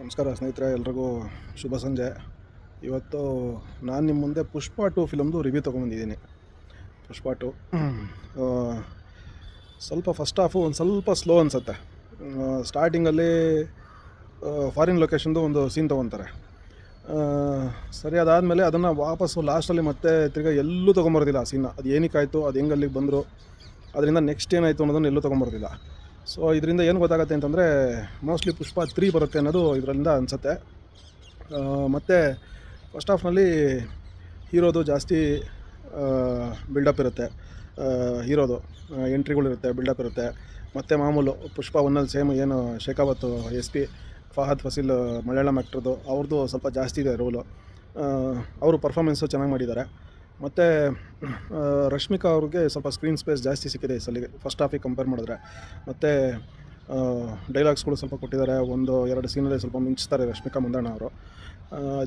ನಮಸ್ಕಾರ ಸ್ನೇಹಿತರೆ, ಎಲ್ರಿಗೂ ಶುಭ ಸಂಜೆ. ಇವತ್ತು ನಾನು ನಿಮ್ಮ ಮುಂದೆ ಪುಷ್ಪ ಟು ಫಿಲಮ್ದು ರಿವ್ಯೂ ತೊಗೊಂಬಂದಿದ್ದೀನಿ ಪುಷ್ಪ ಟು. ಸ್ವಲ್ಪ ಫಸ್ಟ್ ಹಾಫು ಒಂದು ಸ್ವಲ್ಪ ಸ್ಲೋ ಅನಿಸುತ್ತೆ. ಸ್ಟಾರ್ಟಿಂಗಲ್ಲಿ ಫಾರಿನ್ ಲೊಕೇಶನ್ದು ಒಂದು ಸೀನ್ ತೊಗೊತಾರೆ. ಸರಿ, ಅದಾದಮೇಲೆ ಅದನ್ನು ವಾಪಸ್ಸು ಲಾಸ್ಟಲ್ಲಿ ಮತ್ತೆ ತಿರ್ಗಿ ಎಲ್ಲೂ ತೊಗೊಂಬರೋದಿಲ್ಲ ಆ ಸೀನ್ನ ಅದು ಏನಕ್ಕಾಯಿತು ಅದು ಹೆಂಗೆ ಅಲ್ಲಿಗೆ ಬಂದರು, ಅದರಿಂದ ನೆಕ್ಸ್ಟ್ ಏನಾಯಿತು ಅನ್ನೋದನ್ನು ಎಲ್ಲೂ ತೊಗೊಂಬರೋದಿಲ್ಲ. ಸೊ ಇದರಿಂದ ಏನು ಗೊತ್ತಾಗುತ್ತೆ ಅಂತಂದರೆ ಮೋಸ್ಟ್ಲಿ ಪುಷ್ಪ ತ್ರೀ ಬರುತ್ತೆ ಅನ್ನೋದು ಇದರಿಂದ ಅನಿಸುತ್ತೆ. ಮತ್ತು ಫಸ್ಟ್ ಹಾಫ್ನಲ್ಲಿ ಹೀರೋದು ಜಾಸ್ತಿ ಬಿಲ್ಡಪ್ ಇರುತ್ತೆ. ಹೀರೋದು ಎಂಟ್ರಿಗಳಿರುತ್ತೆ ಬಿಲ್ಡಪ್ ಇರುತ್ತೆ ಮತ್ತು ಮಾಮೂಲು ಪುಷ್ಪ ಒನ್ನಲ್ಲಿ ಸೇಮ್ ಏನು ಶೇಖಾವತ್, ಎಸ್ ಪಿ, ಫಹದ್, ಫಸೀಲ್, ಮಲಯಾಳಂ ಆ್ಯಕ್ಟ್ರದ್ದು ಅವ್ರದ್ದು ಸ್ವಲ್ಪ ಜಾಸ್ತಿ ಇದೆ ರೋಲು ಅವರು ಪರ್ಫಾಮೆನ್ಸು ಚೆನ್ನಾಗಿ ಮಾಡಿದ್ದಾರೆ. ಮತ್ತು ರಶ್ಮಿಕಾ ಅವ್ರಿಗೆ ಸ್ವಲ್ಪ ಸ್ಕ್ರೀನ್ ಸ್ಪೇಸ್ ಜಾಸ್ತಿ ಸಿಕ್ಕಿದೆ ಈ ಸಲಿಗೆ. ಫಸ್ಟ್ ಹಾಫಿಗೆ ಕಂಪೇರ್ ಮಾಡಿದ್ರೆ. ಮತ್ತು ಡೈಲಾಗ್ಸ್ಗಳು ಸ್ವಲ್ಪ ಕೊಟ್ಟಿದ್ದಾರೆ. ಒಂದು, ಎರಡು ಸೀನಲ್ಲಿ ಸ್ವಲ್ಪ ಮಿಂಚ್ತಾರೆ ರಶ್ಮಿಕಾ ಮುಂದಣ್ಣ ಅವರು.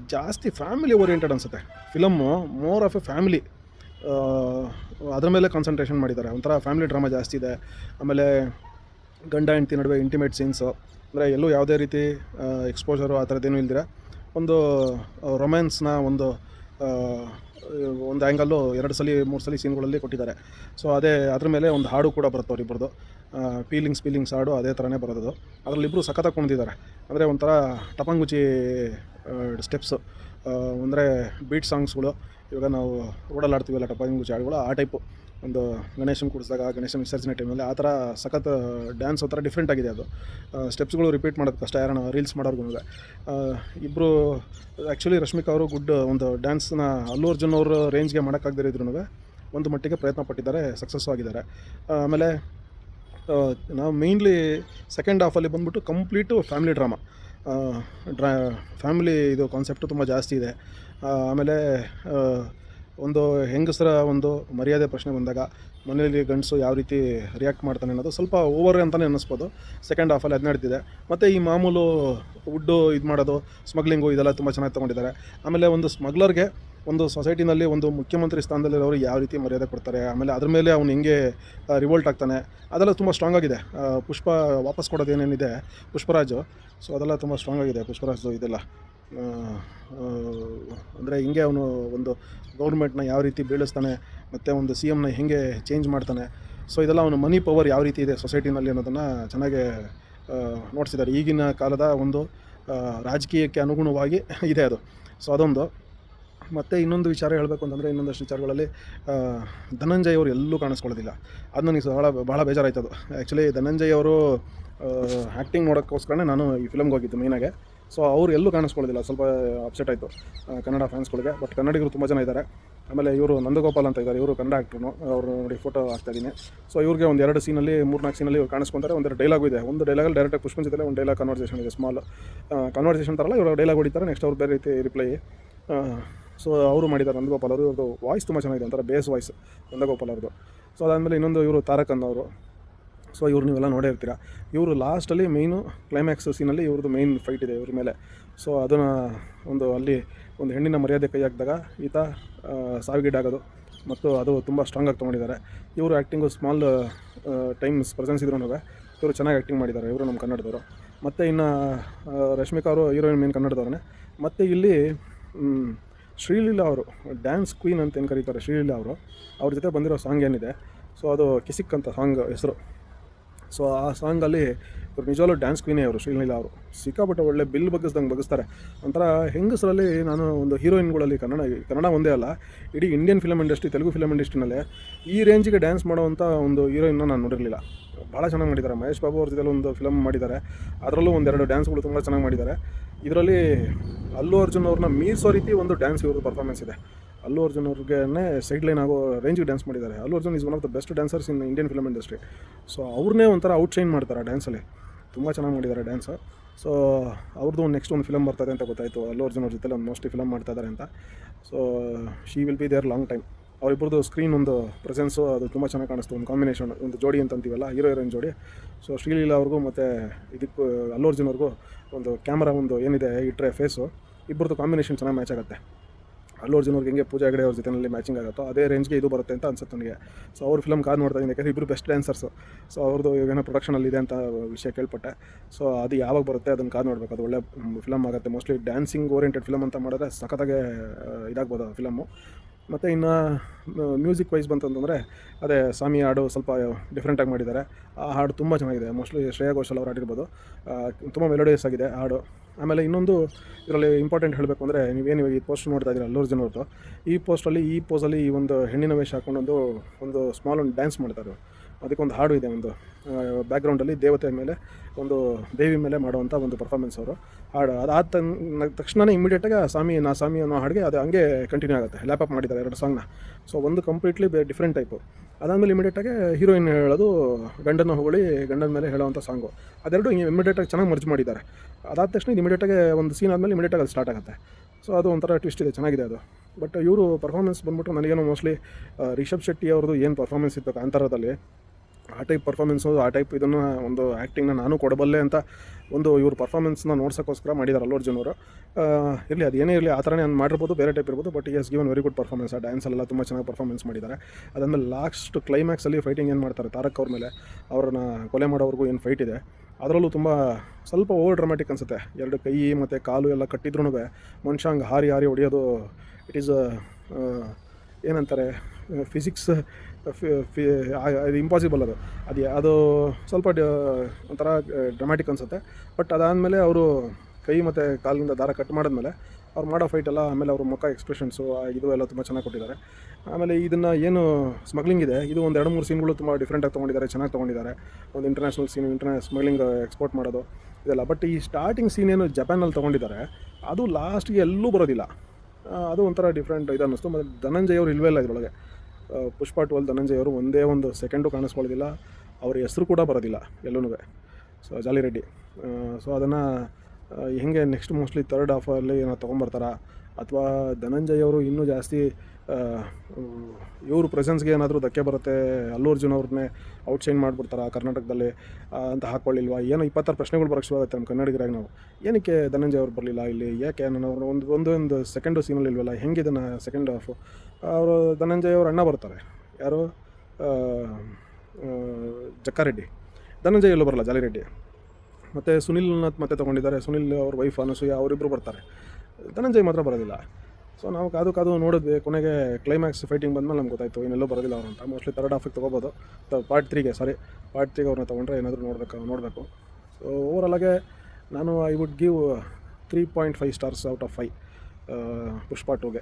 ಜಾಸ್ತಿ ಫ್ಯಾಮಿಲಿ ಓರಿಯೆಂಟೆಡ್ ಅನಿಸುತ್ತೆ. Film more of a family ಅದರ ಮೇಲೆ ಕಾನ್ಸಂಟ್ರೇಷನ್ ಮಾಡಿದ್ದಾರೆ. ಒಂಥರ ಫ್ಯಾಮಿಲಿ ಡ್ರಾಮಾ ಜಾಸ್ತಿ ಇದೆ. ಆಮೇಲೆ, ಗಂಡ, ಹೆಂಡತಿ ನಡುವೆ ಇಂಟಿಮೇಟ್ ಸೀನ್ಸು ಅಂದರೆ ಎಲ್ಲೂ ಯಾವುದೇ ರೀತಿ ಎಕ್ಸ್ಪೋಜರು ಆ ಥರದ್ದೇನೂ ಇಲ್ದಿರ. ಒಂದು ರೊಮ್ಯಾನ್ಸ್ನ ಒಂದು ಒಂದು ಆ್ಯಂಗಲ್ಲು ಎರಡು ಸಲ, ಮೂರು ಸಲ ಸೀನ್ಗಳಲ್ಲಿ ಕೊಟ್ಟಿದ್ದಾರೆ. ಸೊ ಅದೇ ಅದ್ರ ಮೇಲೆ ಒಂದು ಹಾಡು ಕೂಡ ಬರುತ್ತೆ ಇಬ್ಬರದು ಫೀಲಿಂಗ್ಸ್ ಫೀಲಿಂಗ್ಸ್ ಹಾಡು ಅದೇ ಥರನೇ ಬರೋದು ಅದರಲ್ಲಿ ಇಬ್ಬರು ಸಖತ್ತಾಗಿ ಕುಣಿದಿದ್ದಾರೆ. ಅಂದರೆ ಒಂಥರ ಟಪಂಗುಚಿ ಸ್ಟೆಪ್ಸು ಅಂದರೆ ಬೀಟ್ ಸಾಂಗ್ಸ್ಗಳು ಇವಾಗ ನಾವು ರೋಡಲ್ಲಿ ಆಡ್ತೀವಲ್ಲ ಟಪಂಗುಚಿ ಹಾಡುಗಳು, ಆ ಟೈಪು ಒಂದು ಗಣೇಶನ ಕೂಡಿಸಿದಾಗ ಗಣೇಶ ವಿಸರ್ಜನೆ ಟೈಮಲ್ಲಿ ಆ ಥರ ಸಖತ್ ಡ್ಯಾನ್ಸ್ ಒಂಥರ ಡಿಫ್ರೆಂಟ್ ಆಗಿದೆ ಅದು. ಸ್ಟೆಪ್ಸ್ಗಳು ರಿಪೀಟ್ ಮಾಡೋದು ಕಷ್ಟ ಯಾರನ್ನ ರೀಲ್ಸ್ ಮಾಡೋರ್ಗು ಇಬ್ಬರು ಆ್ಯಕ್ಚುಲಿ ರಶ್ಮಿಕಾ ಅವರು ಗುಡ್ ಒಂದು ಡ್ಯಾನ್ಸ್ನ ಅಲ್ಲು ಅರ್ಜುನ್ ಅವರು ರೇಂಜ್ಗೆ ಮಾಡೋಕ್ಕಾಗದಿರಿದ್ರು ಒಂದು ಮಟ್ಟಿಗೆ ಪ್ರಯತ್ನ ಪಟ್ಟಿದ್ದಾರೆ ಸಕ್ಸಸ್ ಆಗಿದ್ದಾರೆ. ಆಮೇಲೆ ನಾವು ಮೇಯ್ನ್ಲಿ ಸೆಕೆಂಡ್ ಹಾಫಲ್ಲಿ ಬಂದ್ಬಿಟ್ಟು ಕಂಪ್ಲೀಟು ಫ್ಯಾಮಿಲಿ ಡ್ರಾಮಾ ಡ್ರಾ ಫ್ಯಾಮಿಲಿ ಇದು ಕಾನ್ಸೆಪ್ಟು ತುಂಬ ಜಾಸ್ತಿ ಇದೆ. ಆಮೇಲೆ ಒಂದು ಹೆಂಗಸರ ಒಂದು ಮರ್ಯಾದೆ ಪ್ರಶ್ನೆ ಬಂದಾಗ ಮನೆಯಲ್ಲಿ ಗಂಡಸು ಯಾವ ರೀತಿ ರಿಯಾಕ್ಟ್ ಮಾಡ್ತಾನೆ ಅನ್ನೋದು ಸ್ವಲ್ಪ ಓವರ್ ಅಂತಲೇ ಅನ್ನಿಸ್ಬೋದು. ಸೆಕೆಂಡ್ ಹಾಫಲ್ಲಿ ಅದು ನಡೀತಿದೆ ಮತ್ತು ಈ ಮಾಮೂಲು ವುಡ್ಡು ಇದು ಮಾಡೋದು ಸ್ಮಗ್ಲಿಂಗು ಇದೆಲ್ಲ ತುಂಬ ಚೆನ್ನಾಗಿ ತೊಗೊಂಡಿದ್ದಾರೆ. ಆಮೇಲೆ ಒಂದು ಸ್ಮಗ್ಲರ್ಗೆ ಒಂದು ಸೊಸೈಟಿನಲ್ಲಿ ಒಂದು ಮುಖ್ಯಮಂತ್ರಿ ಸ್ಥಾನದಲ್ಲಿರೋರು ಯಾವ ರೀತಿ ಮರ್ಯಾದೆ ಕೊಡ್ತಾರೆ, ಆಮೇಲೆ ಅದ್ರ ಮೇಲೆ ಅವ್ನು ಹೆಂಗೆ ರಿವೋಲ್ಟ್ ಆಗ್ತಾನೆ, ಅದೆಲ್ಲ ತುಂಬ ಸ್ಟ್ರಾಂಗ್ ಆಗಿದೆ. ಪುಷ್ಪ ವಾಪಸ್ ಕೊಡೋದೇನೇನಿದೆ ಪುಷ್ಪರಾಜು. ಸೊ ಅದೆಲ್ಲ ತುಂಬ ಸ್ಟ್ರಾಂಗ್ ಆಗಿದೆ, ಪುಷ್ಪರಾಜು ಇದೆಲ್ಲ. ಅಂದರೆ ಹಿಂಗೆ ಅವನು ಒಂದು ಗೌರ್ಮೆಂಟ್ನ ಯಾವ ರೀತಿ ಬೀಳಿಸ್ತಾನೆ, ಮತ್ತು ಒಂದು ಸಿ ಎಮ್ನ ಹೇಗೆ ಚೇಂಜ್ ಮಾಡ್ತಾನೆ. ಸೊ ಇದೆಲ್ಲ ಅವನು ಮನಿ ಪವರ್ ಯಾವ ರೀತಿ ಇದೆ ಸೊಸೈಟಿನಲ್ಲಿ ಅನ್ನೋದನ್ನು ಚೆನ್ನಾಗಿ ನೋಡ್ಸಿದ್ದಾರೆ. ಈಗಿನ ಕಾಲದ ಒಂದು ರಾಜಕೀಯಕ್ಕೆ ಅನುಗುಣವಾಗಿ ಇದೆ ಅದು. ಸೊ ಅದೊಂದು. ಮತ್ತು ಇನ್ನೊಂದು ವಿಚಾರ ಹೇಳಬೇಕು ಅಂತಂದರೆ ಇನ್ನೊಂದಷ್ಟು ವಿಚಾರಗಳಲ್ಲಿ ಧನಂಜಯ್ ಅವರು ಎಲ್ಲೂ ಕಾಣಿಸ್ಕೊಳ್ಳೋದಿಲ್ಲ. ಅದು ನನಗೆ ಭಾಳ ಭಾಳ ಬೇಜಾರಾಯ್ತು ಅದು ಆ್ಯಕ್ಚುಲಿ ಧನಂಜಯ್ ಅವರು ಆ್ಯಕ್ಟಿಂಗ್ ನೋಡೋಕ್ಕೋಸ್ಕರನೇ ನಾನು ಈ ಫಿಲಮ್ಗೆ ಹೋಗಿದ್ದು ಮೇಯ್ನಾಗೆ ಸೊ ಅವ್ರು ಎಲ್ಲೂ ಕಾಣಿಸ್ಕೊಳ್ಳೋದಿಲ್ಲ, ಸ್ವಲ್ಪ ಅಪ್ಸೆಟ್ ಆಯಿತು ಕನ್ನಡ ಫ್ಯಾನ್ಸ್ಗಳಿಗೆ ಬಟ್ ಕನ್ನಡಿಗರು ತುಂಬ ಜನ ಇದ್ದಾರೆ. ಆಮೇಲೆ ಇವರು ನಂದಗೋಪಾಲ್ ಅಂತ ಇದ್ದಾರೆ, ಇವರು ಕನ್ನಡ ಆ್ಯಕ್ಟ್ರು ಅವರು ನೋಡಿ ಫೋಟೋ ಹಾಕ್ತಾಯಿದ್ದೀನಿ ಸೊ ಇವ್ರಿಗೆ ಒಂದು ಎರಡು ಸೀನಲ್ಲಿ ಮೂರ್ನಾಲ್ಕು ಸೀನಲ್ಲಿ ಇವ್ರು ಕಾಣಿಸ್ಕೊಂತಾರೆ. ಒಂದು ಡೈಲಾಗು ಇದೆ. ಒಂದು ಡೈಲಾಗಲ್ಲಿ ಡೈರೆಕ್ಟಾಗಿ ಪುಷ್ಪನ್ ಜೊತೆ ಒಂದು ಡೈಲಾಗ್ ಕನ್ವರ್ಸೇಷನ್ ಇದೆ ಸ್ಮಾಲ್ ಕನ್ವರ್ಸೇಷನ್ ಥರಲ್ಲ ಇವರು ಡೈಲಾಗ್ ಹೊಡಿತಾರೆ. ನೆಕ್ಸ್ಟ್ ಅವ್ರು ಬೇರೆ ರೀತಿ ರಿಪ್ಲೈ ಸೊ ಅವರು ಮಾಡಿದ್ದಾರೆ ನಂದಗೋಪಾಲ್ ಅವರು. ಇವ್ರದ್ದು ವಾಯ್ಸ್ ತುಂಬ ಚೆನ್ನಾಗಿದೆ, ಒಂಥರ ಬೇಸ್ ವಾಯ್ಸ್ ನಂದಗೋಪಾಲ್ ಅವ್ರದ್ದು ಸೊ ಅದಾದಮೇಲೆ ಇನ್ನೊಂದು ಇವರು ತಾರಕ್ ಅನ್ನೋರು ಸೊ ಇವ್ರು ನೀವೆಲ್ಲ ನೋಡೇ ಇರ್ತೀರ. ಇವರು ಲಾಸ್ಟಲ್ಲಿ ಮೇಯ್ನು ಕ್ಲೈಮ್ಯಾಕ್ಸ್ ಸೀನಲ್ಲಿ ಇವ್ರದ್ದು ಮೇಯ್ನ್ ಫೈಟ್ ಇದೆ ಇವ್ರ ಮೇಲೆ. ಸೊ ಅದನ್ನು ಒಂದು ಅಲ್ಲಿ ಒಂದು ಹೆಣ್ಣಿನ ಮರ್ಯಾದೆ ಕೈ ಹಾಕಿದಾಗ ಈತ ಸಾವಿಗೀಡಾಗೋದು. ಮತ್ತು ಅದು ತುಂಬ ಸ್ಟ್ರಾಂಗಾಗಿ ತೊಗೊಂಡಿದ್ದಾರೆ. ಇವರು ಆ್ಯಕ್ಟಿಂಗು ಸ್ಮಾಲ್ ಟೈಮ್ಸ್ ಪ್ರೆಸೆನ್ಸ್ ಇದ್ರೂ ಇವರು ಚೆನ್ನಾಗಿ ಆ್ಯಕ್ಟಿಂಗ್ ಮಾಡಿದ್ದಾರೆ, ಇವರು ನಮ್ಮ ಕನ್ನಡದವರು. ಮತ್ತು ಇನ್ನು ರಶ್ಮಿಕಾ ಅವರು ಹೀರೋಯಿನ್ ಮೇನ್ ಕನ್ನಡದವ್ರನ್ನೇ. ಮತ್ತು ಇಲ್ಲಿ ಶ್ರೀಲೀಲಾ ಅವರು ಡ್ಯಾನ್ಸ್ ಕ್ವೀನ್ ಅಂತ ಏನು ಕರೀತಾರೆ, ಶ್ರೀಲೀಲಾ ಅವರು, ಅವ್ರ ಜೊತೆ ಬಂದಿರೋ ಸಾಂಗ್ ಏನಿದೆ. ಸೊ ಅದು ಕಿಸಿಕ್ ಅಂತ ಸಾಂಗ್ ಹೆಸರು. ಸೊ ಆ ಸಾಂಗಲ್ಲಿ ಇವರು ನಿಜವಾಗ್ಲೂ ಡ್ಯಾನ್ಸ್ ಕ್ವೀನೇ ಅವರು ಶ್ರೀಲೀಲಾ ಅವರು. ಸಿಕ್ಕಾಪಟ್ಟೆ ಒಳ್ಳೆ ಬಿಲ್ ಬಗ್ಗಿಸ್ದಂಗೆ ಬಗ್ಗಿಸ್ತಾರೆ. ಒಂಥರ ಹೆಂಗಸರಲ್ಲಿ ನಾನು ಒಂದು ಹೀರೋಯಿನ್ಗಳಲ್ಲಿ ಕನ್ನಡ ಕನ್ನಡ ಒಂದೇ ಅಲ್ಲ, ಇಡೀ Indian film industry Telugu film ಇಂಡಸ್ಟ್ರಿನಲ್ಲೇ ಈ ರೇಂಜಿಗೆ ಡ್ಯಾನ್ಸ್ ಮಾಡೋವಂಥ ಒಂದು ಹೀರೋಯಿನ್ನ ನಾನು ನೋಡಿರಲಿಲ್ಲ. ಭಾಳ ಚೆನ್ನಾಗಿ ಮಾಡಿದ್ದಾರೆ. ಮಹೇಶ್ ಬಾಬು ಅವ್ರ ಜೊತೆ ಒಂದು ಫಿಲಮ್ ಮಾಡಿದ್ದಾರೆ. ಅದರಲ್ಲೂ ಒಂದೆರಡು ಡ್ಯಾನ್ಸ್ಗಳು ತುಂಬ ಚೆನ್ನಾಗಿ ಮಾಡಿದ್ದಾರೆ. ಇದರಲ್ಲಿ ಅಲ್ಲು ಅರ್ಜುನ್ ಅವ್ರನ್ನ ಮೀರಿಸೋ ರೀತಿ ಒಂದು ಡ್ಯಾನ್ಸ್ ಇವ್ರದ್ದು ಪರ್ಫಾರ್ಮೆನ್ಸ್ ಇದೆ. ಅಲ್ಲು ಅರ್ಜುನ್ ಅವ್ರಿಗೆ ಸೈಡ್ ಲೈನ್ ಆಗೋ ರೇಂಜಿಗೆ ಡ್ಯಾನ್ಸ್ ಮಾಡಿದ್ದಾರೆ Allu Arjun is one of the best dancers in Indian film industry so ಅವ್ರನ್ನೇ ಒಂಥರ ಔಟ್ ಶೈನ್ ಮಾಡ್ತಾರೆ ಡ್ಯಾನ್ಸಲ್ಲಿ ತುಂಬ ಚೆನ್ನಾಗಿ ಮಾಡಿದ್ದಾರೆ ಡ್ಯಾನ್ಸ್ ಸೊ ಅವ್ರದ್ದು ಒಂದು ನೆಕ್ಸ್ಟ್ ಒಂದು ಫಿಲಮ್ ಬರ್ತದೆ ಅಂತ ಗೊತ್ತಾಯಿತು. ಅಲ್ಲು ಅರ್ಜುನ್ ಅವ್ರ ಜೊತೆ ಒಂದು ಮೋಸ್ಟ್ಲಿ ಫಿಲಮ್ ಮಾಡ್ತಾ ಇದ್ದಾರೆ ಅಂತ. So she will be there long time ಅವರಿಬ್ಬರದು screen ಒಂದು ಪ್ರೆಸೆನ್ಸು ಅದು ತುಂಬ ಚೆನ್ನಾಗಿ ಕಾಣಿಸ್ತು. ಒಂದು ಕಾಂಬಿನೇಷನ್ ಒಂದು ಜೋಡಿ ಅಂತ ಅಂತೀವಲ್ಲ ಹೀರೋ ಹೀರೋಯಿನ್ ಜೋಡಿ. ಸೊ ಶ್ರೀಲೀಲಾ ಅವ್ರಿಗೂ ಮತ್ತು ಇದಕ್ಕೂ, ಅಲ್ಲು ಅರ್ಜುನ್ ಅವ್ರಿಗೂ ಒಂದು ಕ್ಯಾಮ್ರಾ ಒಂದು ಏನಿದೆ ಇಟ್ಟರೆ ಫೇಸು ಇಬ್ಬರದ್ದು ಕಾಂಬಿನೇಷನ್ ಚೆನ್ನಾಗಿ ಮ್ಯಾಚ್ ಆಗುತ್ತೆ. ಅಲ್ಲು ಅರ್ಜುನ್ ಅವ್ರಿಗೆ ಹೆಂಗೆ ಪೂಜಾ ಹೆಗಡೆ ಅವ್ರ ಜೊತೆನಲ್ಲಿ ಮ್ಯಾಚಿಂಗ್ ಆಗುತ್ತೋ ಅದೇ ರೇಂಜ್ಗೆ ಇದು ಬರುತ್ತೆ ಅಂತ ಅನ್ಸುತ್ತೆ ನನಗೆ ಸೊ ಅವ್ರ ಫಿಲಮ್ ಕಾರ್ ನೋಡ್ತಾ ಇದ್ದೀನಿ. ಯಾಕಂದರೆ ಇಬ್ಬರು ಬೆಸ್ಟ್ ಡ್ಯಾನ್ಸರ್ಸು ಸೊ ಅವ್ರದ್ದು ಏನೋ ಪ್ರೊಡಕ್ಷನಲ್ಲಿ ಇದೆ ಅಂತ ವಿಷಯ ಕೇಳ್ಪಟ್ಟೆ. ಸೊ ಅದು ಯಾವಾಗ ಬರುತ್ತೆ ಅದನ್ನು ಕಾದು ನೋಡಬೇಕು. ಅದು ಒಳ್ಳೆ ಫಿಲಮ್ ಆಗುತ್ತೆ. ಮೋಸ್ಟ್ಲಿ ಡ್ಯಾನ್ಸಿಂಗ್ ಓರಿಯೆಂಟೆಡ್ ಫಿಲಮ್ ಅಂತ ಮಾಡಿದ್ರೆ ಸಖತ್ತಾಗೆ ಇದಾಗ್ಬೋದು ಆ ಫಿಲಮ್ಮು ಮತ್ತು ಇನ್ನು ಮ್ಯೂಸಿಕ್ ವೈಸ್ ಬಂತಂತಂದರೆ, ಅದೇ ಸ್ವಾಮಿ ಹಾಡು ಸ್ವಲ್ಪ ಡಿಫ್ರೆಂಟಾಗಿ ಮಾಡಿದ್ದಾರೆ. ಆ ಹಾಡು ತುಂಬ ಚೆನ್ನಾಗಿದೆ. ಮೋಸ್ಟ್ಲಿ ಶ್ರೇಯಾ ಘೋಷಲ್ ಅವ್ರು ಹಾಡಿರ್ಬೋದು. ತುಂಬ ಮೆಲೋಡಿಯಸ್ ಆಗಿದೆ ಹಾಡು. ಆಮೇಲೆ ಇನ್ನೊಂದು ಇದರಲ್ಲಿ ಇಂಪಾರ್ಟೆಂಟ್ ಹೇಳಬೇಕು ಅಂದರೆ ನೀವೇನು ಈ ಪೋಸ್ಟ್ ನೋಡ್ತಾ ಇದ್ದೀರ ಅಲ್ಲೂರು ಜನರದ್ದು, ಈ ಪೋಸ್ಟಲ್ಲಿ ಈ ಪೋಸಲ್ಲಿ ಈ ಒಂದು ಹೆಣ್ಣಿನ ವೇಷ ಹಾಕೊಂಡೊಂದು ಒಂದು ಸ್ಮಾಲ್ ಒಂದು ಡ್ಯಾನ್ಸ್ ಮಾಡ್ತಾರೆ ಅದಕ್ಕೊಂದು ಹಾಡು ಇದೆ ಒಂದು ಬ್ಯಾಕ್ಗ್ರೌಂಡಲ್ಲಿ ದೇವತೆ ಮೇಲೆ, ಒಂದು ದೇವಿ ಮೇಲೆ ಮಾಡುವಂಥ ಒಂದು ಪರ್ಫಾರ್ಮೆನ್ಸ್ ಅವರು. ಹಾಡು ಅದಾದ ತನ್ ತಕ್ಷಣವೇ ಇಮಿಡಿಯೇಟಾಗಿ ಸ್ವಾಮಿ, ನಾ ಸ್ವಾಮಿ ಅನ್ನೋ ಹಾಡಿಗೆ ಅದು ಹಂಗೆ ಕಂಟಿನ್ಯೂ ಆಗುತ್ತೆ ಲ್ಯಾಪಪ್ ಮಾಡಿದ್ದಾರೆ ಎರಡು ಸಾಂಗ್ನ ಸೊ ಒಂದು ಕಂಪ್ಲೀಟ್ಲಿ ಬೇ ಡಿಫ್ರೆಂಟ್ ಟೈಪು ಅದಾದಮೇಲೆ ಇಮಿಡಿಯೇಟಾಗಿ ಹೀರೋಯಿನ್ ಹೇಳೋದು ಗಂಡನ ಹೊಗಳಿ ಗಂಡನ ಮೇಲೆ ಹೇಳೋವಂಥ ಸಾಂಗು ಅದೆರಡು ಹಿಂಗೆ ಇಮಿಡಿಯೇಟಾಗಿ ಚೆನ್ನಾಗಿ ಮರ್ಜ್ ಮಾಡಿದ್ದಾರೆ. ಅದಾದ ತಕ್ಷಣ ಇಮಿಡಿಯೇಟಾಗಿ ಒಂದು ಸೀನ್ ಆದಮೇಲೆ ಇಮಿಡಿಯೇಟಾಗಿ ಅದು ಸ್ಟಾರ್ಟ್ ಆಗುತ್ತೆ. ಸೊ ಅದು ಒಂಥರ ಟ್ವಿಸ್ಟ್ ಇದೆ, ಚೆನ್ನಾಗಿದೆ ಅದು. ಬಟ್ ಇವರು ಪರ್ಫಾರ್ಮೆನ್ಸ್ ಬಂದ್ಬಿಟ್ಟು ನನಗೇನು ಮೋಸ್ಟ್ಲಿ ರಿಷಬ್ ಶೆಟ್ಟಿ ಅವ್ರದ್ದು ಏನು ಪರ್ಫಾರ್ಮೆನ್ಸ್ ಇತ್ತು ಕಾಂತಾರದಲ್ಲಿ ಆ ಟೈಪ್ ಪರ್ಫಾರ್ಮೆನ್ಸು ಆ ಟೈಪ್ ಇದನ್ನು ಒಂದು ಆ್ಯಕ್ಟಿಂಗ್ನ ನಾನು ಕೊಡಬಲ್ಲೆ ಅಂತ ಒಂದು ಇವ್ರ ಪರ್ಫಾರ್ಮೆನ್ಸ್ನ ನೋಡ್ಸೋಕ್ಕೋಸ್ಕರ ಮಾಡಿದ್ದಾರೆ ಅಲ್ಲು ಅರ್ಜುನ್ ಅವರು ಇರಲಿ, ಅದು ಏನೇ ಇರಲಿ, ಆ ಥರನೇ ನಾನು ಮಾಡಿರ್ಬೋದು, ಬೇರೆ ಟೈಪ್ ಇರ್ಬೋದು but has given very good performance ಆ ಡ್ಯಾನ್ಸಲ್ಲೆಲ್ಲ ತುಂಬ ಚೆನ್ನಾಗಿ ಪರ್ಫಾರ್ಮೆನ್ಸ್ ಮಾಡಿದ್ದಾರೆ ಅದಾದಮೇಲೆ ಲಾಸ್ಟ್ ಕ್ಲೈಮ್ಯಾಕ್ಸಲ್ಲಿ ಫೈಟಿಂಗ್ ಏನು ಮಾಡ್ತಾರೆ, ತಾರಕ್ ಅವ್ರ ಮೇಲೆ, ಅವ್ರನ್ನ ಕೊಲೆ ಮಾಡೋವ್ರಿಗೂ ಏನು ಫೈಟ್ ಇದೆ, ಅದರಲ್ಲೂ ತುಂಬ ಸ್ವಲ್ಪ ಓವರ್ ಡ್ರಾಮ್ಯಾಟಿಕ್ ಅನಿಸುತ್ತೆ. ಎರಡು ಕೈ ಮತ್ತು ಕಾಲು ಎಲ್ಲ ಕಟ್ಟಿದ್ರೂ ಮನುಷ್ಯ ಹಂಗೆ ಹಾರಿ ಹಾರಿ ಹೊಡೆಯೋದು ಇಟ್ ಈಸ್ ಏನಂತಾರೆ ಫಿಸಿಕ್ಸ್ ಇದು ಇಂಪಾಸಿಬಲ್ ಅದು. ಅದು ಅದು ಸ್ವಲ್ಪ ಒಂಥರ ಡ್ರಾಮ್ಯಾಟಿಕ್ ಅನಿಸುತ್ತೆ. ಬಟ್ ಅದಾದಮೇಲೆ ಅವರು ಕೈ ಮತ್ತು ಕಾಲಿಂದ ದಾರ ಕಟ್ ಮಾಡಿದ್ಮೇಲೆ ಅವ್ರು ಮಾಡೋ ಫೈಟ್ ಎಲ್ಲ ಆಮೇಲೆ ಅವ್ರ ಮುಖ ಎಕ್ಸ್ಪ್ರೆಷನ್ಸು ಇದು ಎಲ್ಲ ತುಂಬ ಚೆನ್ನಾಗಿ ಕೊಟ್ಟಿದ್ದಾರೆ. ಆಮೇಲೆ ಇದನ್ನು ಏನು ಸ್ಮಗ್ಲಿಂಗ್ ಇದೆ. ಇದು ಒಂದು ಎರಡು ಮೂರು ಸೀನ್ಗಳು ತುಂಬ ಡಿಫ್ರೆಂಟಾಗಿ ತೊಗೊಂಡಿದ್ದಾರೆ, ಚೆನ್ನಾಗಿ ತೊಗೊಂಡಿದ್ದಾರೆ. ಒಂದು ಇಂಟರ್ನ್ಯಾಷನಲ್ ಸೀನ್ ಇಂಟರ್ನ್ಯಾ ಸ್ಮಗ್ಲಿಂಗ್ ಎಕ್ಸ್ಪೋರ್ಟ್ ಮಾಡೋದು, ಇದೆಲ್ಲ. ಬಟ್ ಈ ಸ್ಟಾರ್ಟಿಂಗ್ ಸೀನ್ ಏನು ಜಪಾನಲ್ಲಿ ತೊಗೊಂಡಿದ್ದಾರೆ, ಅದು ಲಾಸ್ಟ್ಗೆ ಎಲ್ಲೂ ಬರೋದಿಲ್ಲ. ಅದು ಒಂಥರ ಡಿಫ್ರೆಂಟ್ ಇದು ಅನ್ನಿಸ್ತು. ಮತ್ತು ಧನಂಜಯ್ ಅವರು ಇಲ್ವೇ ಇಲ್ಲ ಇದರೊಳಗೆ. ಪುಷ್ಪ ಟ್ವೆಲ್ ಧನಂಜಯ್ ಅವರು ಒಂದೇ ಒಂದು ಸೆಕೆಂಡು ಕಾಣಿಸ್ಕೊಳ್ಳೋದಿಲ್ಲ. ಅವ್ರ ಹೆಸರು ಕೂಡ ಬರೋದಿಲ್ಲ ಎಲ್ಲೂ ಸೊ ಜಾಲಿ ರೆಡ್ಡಿ ಸೊ ಅದನ್ನು ಹೆಂಗೆ ನೆಕ್ಸ್ಟ್ ಮೋಸ್ಟ್ಲಿ ತರ್ಡ್ ಹಾಫಲ್ಲಿ ಏನೋ ತೊಗೊಂಬರ್ತಾರ? ಅಥವಾ ಧನಂಜಯ್ ಅವರು ಇನ್ನೂ ಜಾಸ್ತಿ ಇವರು ಪ್ರೆಸೆನ್ಸ್ಗೆ ಏನಾದರೂ ಧಕ್ಕೆ ಬರುತ್ತೆ, ಅಲ್ಲು ಅರ್ಜುನ್ ಅವ್ರನ್ನೇ ಔಟ್ಸೈನ್ ಮಾಡಿಬಿಡ್ತಾರ ಕರ್ನಾಟಕದಲ್ಲಿ ಅಂತ ಹಾಕ್ಕೊಳ್ಳಿಲ್ವಾ ಏನೋ ಇಪ್ಪತ್ತಾರು ಪ್ರಶ್ನೆಗಳು ಬರೋಕ್ಕೆ ನಮ್ಮ ಕನ್ನಡಿಗರಾಗಿ ನಾವು. ಏನಕ್ಕೆ ಧನಂಜಯ್ ಅವ್ರು ಬರಲಿಲ್ಲ ಇಲ್ಲಿ? ಯಾಕೆ? ನಾನು ಒಂದು ಒಂದೊಂದು ಸೆಕೆಂಡು ಸೀನಲ್ಲಿ ಇಲ್ವಲ್ಲ ಹೆಂಗೆ ಇದನ್ನು ಸೆಕೆಂಡ್ ಹಾಫು ಅವರು ಧನಂಜಯ್ ಅವ್ರ ಅಣ್ಣ ಬರ್ತಾರೆ. ಯಾರು? ಜಕ್ಕಾರೆಡ್ಡಿ. ಧನಂಜಯ್ ಎಲ್ಲೂ ಬರಲ್ಲ, ಜಾಲಿರೆಡ್ಡಿ. ಮತ್ತು ಸುನಿಲ್ನ ಮತ್ತೆ ತೊಗೊಂಡಿದ್ದಾರೆ. ಸುನಿಲ್ ಅವ್ರ ವೈಫ್ ಅನಸೂಯ ಅವರಿಬ್ಬರು ಬರ್ತಾರೆ. ಧನಂಜಯ್ ಮಾತ್ರ ಬರೋದಿಲ್ಲ. ಸೊ ನಾವು ಕಾದು ಕಾದು ನೋಡಿದ್ವಿ, ಕೊನೆಗೆ ಕ್ಲೈಮ್ಯಾಕ್ಸ್ ಫೈಟಿಂಗ್ ಬಂದಮೇಲೆ ನಮ್ಗೆ ಗೊತ್ತಾಯಿತು, ಇನ್ನೆಲ್ಲೋ ಬರೋದಿಲ್ಲ ಅವ್ರು ಅಂತ. ಮೋಸ್ಟ್ಲಿ ತರ್ಡ್ ಹಾಫಿಗೆ ತೊಗೋಬೋದು. ಪಾರ್ಟ್ ತ್ರೀಗೆ ಸಾರಿ ಪಾರ್ಟ್ ತ್ರೀಗೆ ಅವ್ರನ್ನ ತೊಗೊಂಡ್ರೆ ಏನಾದರೂ ನೋಡಬೇಕು ನೋಡಬೇಕು. ಸೊ ಆಗಿ ನಾನು I would give three point five stars out of five Pushpa ಟೂಗೆ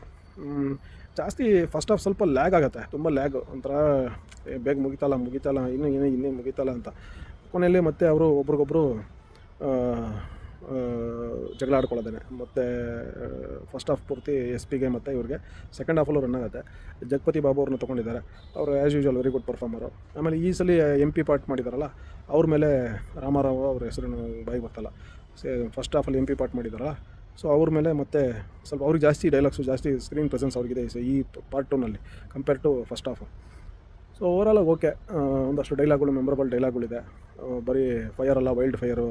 ಜಾಸ್ತಿ ಫಸ್ಟ್ ಆಫ್ ಸ್ವಲ್ಪ ಲ್ಯಾಗ್ ಆಗುತ್ತೆ, ತುಂಬ ಲ್ಯಾಗ್ ಒಂಥರ ಬೇಗ ಮುಗಿತಲ್ಲ ಮುಗಿತಲ್ಲ, ಇನ್ನೂ ಇನ್ನೂ, ಇನ್ನೇ ಮುಗಿತಲ್ಲ ಅಂತ. ಕೊನೆಯಲ್ಲಿ ಮತ್ತೆ ಅವರು ಒಬ್ರಿಗೊಬ್ರು ಜಗಳ ಆಡ್ಕೊಳ್ಳೋದೇನೆ. ಮತ್ತು ಫಸ್ಟ್ ಹಾಫ್ ಪೂರ್ತಿ ಎಸ್ ಪಿಗೆ ಮತ್ತು ಇವ್ರಿಗೆ ಸೆಕೆಂಡ್ ಹಾಫಲ್ಲೂ ರನ್ ಆಗುತ್ತೆ. ಜಗಪತಿ ಬಾಬು ಅವ್ರನ್ನ ತೊಗೊಂಡಿದ್ದಾರೆ. ಅವರು as usual very good performer ಆಮೇಲೆ ಈ ಸಲ ಎಂ ಪಿ ಪಾರ್ಟ್ ಮಾಡಿದಾರಲ್ಲ, ಅವ್ರ ಮೇಲೆ ರಾಮಾರಾವ್ ಅವ್ರ ಹೆಸರನ್ನು ಬಾಯಿ ಬರ್ತಲ್ಲ ಸೇ ಫಸ್ಟ್ ಹಾಫಲ್ಲಿ ಎಂ ಪಿ ಪಾರ್ಟ್ ಮಾಡಿದಾರಲ್ಲ ಸೊ ಅವ್ರ ಮೇಲೆ ಮತ್ತೆ ಸ್ವಲ್ಪ ಅವ್ರಿಗೆ ಜಾಸ್ತಿ ಡೈಲಾಗ್ಸು ಜಾಸ್ತಿ ಸ್ಕ್ರೀನ್ ಪ್ರೆಸೆನ್ಸ್ ಅವ್ರಿಗಿದೆ ಈ ಸೊ, ಈ part ಟೂನಲ್ಲಿ compare to first half so ಓವರಾಲಾಗಿ okay ಒಂದಷ್ಟು ಡೈಲಾಗ್ಗಳು ಮೆಮೊರಬಲ್ ಡೈಲಾಗ್ಗಳಿದೆ ಬರೀ ಫೈರ್ ಅಲ್ಲ ವೈಲ್ಡ್ ಫೈರು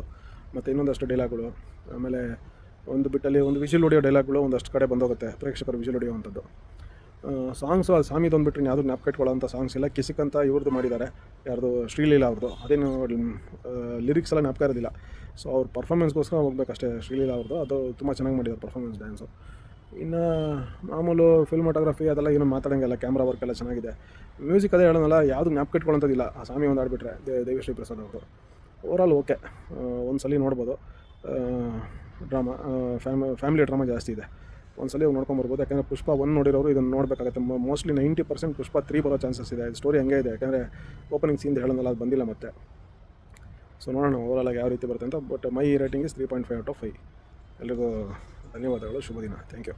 ಮತ್ತು ಇನ್ನೊಂದಷ್ಟು ಡೈಲಾಗ್ಗಳು ಆಮೇಲೆ ಒಂದು ಬಿಟ್ಟಲ್ಲಿ ಒಂದು ವಿಷಲ್ ಹೊಡಿಯೋ ಡೈಲಾಗ್ಗಳು ಒಂದಷ್ಟು ಕಡೆ ಬಂದೋಗುತ್ತೆ, ಪ್ರೇಕ್ಷಕರು ವಿಷಲ್ ಹೊಡೆಯುವಂಥದ್ದು ಸಾಂಗ್ಸು ಅದು ಸ್ವಾಮಿದು ಅಂದ್ಬಿಟ್ರೆ ಯಾವುದು ಜ್ಞಾಪಕ ಸಾಂಗ್ಸ್ ಇಲ್ಲ. ಕಿಸಿಕ್ ಅಂತ ಇವ್ರದ್ದು ಮಾಡಿದ್ದಾರೆ, ಯಾರ್ದು ಶ್ರೀಲೀಲಾ ಅವ್ರದ್ದು. ಅದೇನು ಲಿರಿಕ್ಸ್ ಎಲ್ಲ ಜ್ಞಾಪಕ ಇರೋದಿಲ್ಲ. ಸೊ ಅವ್ರ ಪರ್ಫಾರ್ಮೆನ್ಸ್ಗೋಸ್ಕರ ಹೋಗ್ಬೇಕಷ್ಟೇ ಶ್ರೀಲೀಲಾ ಅವ್ರದ್ದು. ಅದು ತುಂಬ ಚೆನ್ನಾಗಿ ಮಾಡಿದ್ದಾರೆ ಪರ್ಫಾರ್ಮೆನ್ಸ್ ಡ್ಯಾನ್ಸು ಇನ್ನು ಮಾಮೂಲು ಫಿಲ್ಮೋಟೋಗ್ರಫಿ ಅದೆಲ್ಲ ಏನು ಮಾತಾಡೋಂಗಿಲ್ಲ ಕ್ಯಾಮ್ರಾ ವರ್ಕ್ ಎಲ್ಲ ಚೆನ್ನಾಗಿದೆ. ಮ್ಯೂಸಿಕ್ ಅದೇ ಹೇಳೋಣಲ್ಲ ಯಾವುದು ನ್ಯಾಪ್ ಇಟ್ಕೊಳ್ಳೋಂಥದ್ದಿಲ್ಲ ಆ ಸ್ವಾಮಿ ಒಂದು ಆಡ್ಬಿಟ್ರೆ ದೇವಿಶ್ರೀ ಪ್ರಸಾದ್ ಅವರು ಓವರಾಲ್ ಓಕೆ ಒಂದು ಸಲ ನೋಡ್ಬೋದು. ಡ್ರಾಮಾ ಫ್ಯಾಮ್, ಫ್ಯಾಮಿಲಿ ಡ್ರಾಮಾ ಜಾಸ್ತಿ ಇದೆ. ಒಂದು ಸಲ ನೋಡ್ಕೊಂಬರ್ಬೋದು ಯಾಕಂದರೆ ಪುಷ್ಪ ಒನ್ ನೋಡಿರೋರು ಇದನ್ನು ನೋಡಬೇಕಾಗುತ್ತೆ. Mostly ninety percent Pushpa three ಬರೋ ಚಾನ್ಸಸ್ ಇದೆ. ಸ್ಟೋರಿ ಹಂಗೆ ಇದೆ. ಯಾಕಂದರೆ ಓಪನಿಂಗ್ ಸೀನ್ ಹೇಳೋದಲ್ಲ, ಅದು ಬಂದಿಲ್ಲ ಮತ್ತೆ. ಸೊ ನೋಡೋಣ ಓವರಾಲ್ ಆಗಿ ಯಾವ ರೀತಿ ಬರುತ್ತೆ ಅಂತ. But my rating is three point five out of five ಎಲ್ರಿಗೂ ಧನ್ಯವಾದಗಳು. ಶುಭ ದಿನ. Thank you